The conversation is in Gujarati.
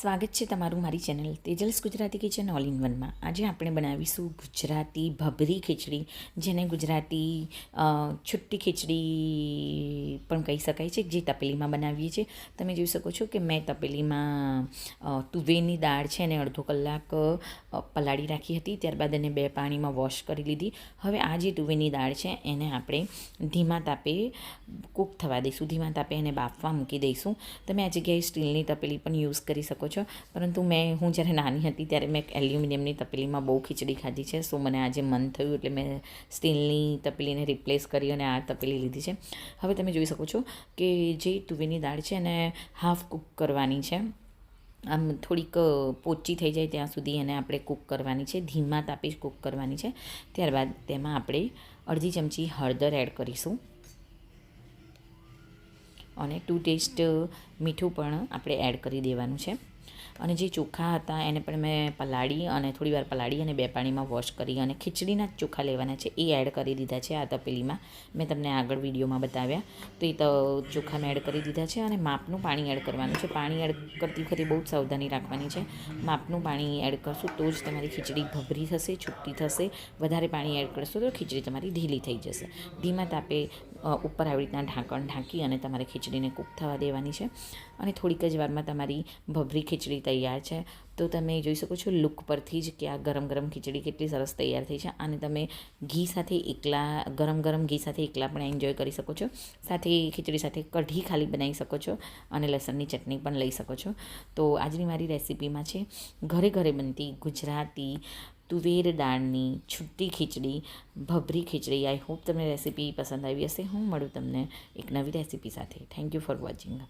સ્વાગત છે તમારું મારી channel Tejal's Gujarati kitchen all in વનમાં. આજે આપણે બનાવીશું ગુજરાતી ભભરી ખીચડી, જેને ગુજરાતી છુટ્ટી ખીચડી પણ કહી શકાય છે, જે તપેલીમાં બનાવીએ છીએ. તમે જોઈ શકો છો કે મેં તપેલીમાં તુવેરની દાળ છે એને અડધો કલાક પલાળી રાખી હતી. ત્યારબાદ એને બે પાણીમાં વોશ કરી લીધી. હવે આ જે તુવેરની દાળ છે, એને આપણે ધીમા તાપે કૂક થવા દઈશું. ધીમા તાપે એને બાફવા મૂકી દઈશું. તમે આ જગ્યાએ સ્ટીલની તપેલી પણ યુઝ કરી શકો છો. પરંતુ મેં, હું જ્યારે નાની હતી ત્યારે મેં એલ્યુમિનિયમની તપેલીમાં બહુ ખીચડી ખાધી છે. સો મને આજે મન થયું એટલે મેં સ્ટીલની તપેલીને રિપ્લેસ કરી અને આ તપેલી લીધી છે. હવે તમે જોઈ શકો છો કે જે તુવેરની દાળ છે એને હાફ કૂક કરવાની છે. આમ થોડીક પોચી થઈ જાય ત્યાં સુધી એને આપણે કૂક કરવાની છે. ધીમા તાપે કૂક કરવાની છે. ત્યારબાદ તેમાં આપણે અડધી ચમચી હળદર એડ કરીશું. અને ટુ ટેસ્ટ મીઠું પણ આપણે એડ કરી દેવાનું છે. અને જે ચોખા હતા એને પણ મેં પલાળી અને થોડી વાર પલાળી અને બે પાણીમાં વોશ કરી અને ખીચડીના જ ચોખા લેવાના છે, એ એડ કરી દીધા છે આ તપેલીમાં. મેં તમને આગળ વિડીયોમાં બતાવ્યા. તો એ તો ચોખા મેં એડ કરી દીધા છે અને માપનું પાણી એડ કરવાનું છે. પાણી એડ કરતી વખતે બહુ જ સાવધાની રાખવાની છે. માપનું પાણી એડ કરશું તો જ તમારી ખીચડી ભભરી થશે, છૂટી થશે. વધારે પાણી એડ કરશો તો ખીચડી તમારી ઢીલી થઈ જશે. ધીમા તાપે ઉપર આવી રીતના ઢાંકણ ઢાંકી અને તમારે ખીચડીને કૂક થવા દેવાની છે. અને થોડીક જ વારમાં તમારી ભભરી ખીચડી તૈયાર છે. તો તમે જોઈ શકો છો, લુક પરથી જ કે આ ગરમ ગરમ ખીચડી કેટલી સરસ તૈયાર થઈ છે. અને તમે ઘી સાથે એકલા, ગરમ ગરમ ઘી સાથે એકલા પણ એન્જોય કરી શકો છો. સાથે ખીચડી સાથે કઢી ખાલી બનાવી શકો છો અને લસણની ચટણી પણ લઈ શકો છો. તો આજની મારી રેસિપીમાં છે, ઘરે ઘરે બનતી ગુજરાતી તુવેર દાળની છુટ્ટી ખીચડી, ભભરી ખીચડી. આઈ હોપ તમને રેસીપી પસંદ આવી હશે. હું મળું તમને એક નવી રેસિપી સાથે. Thank you for watching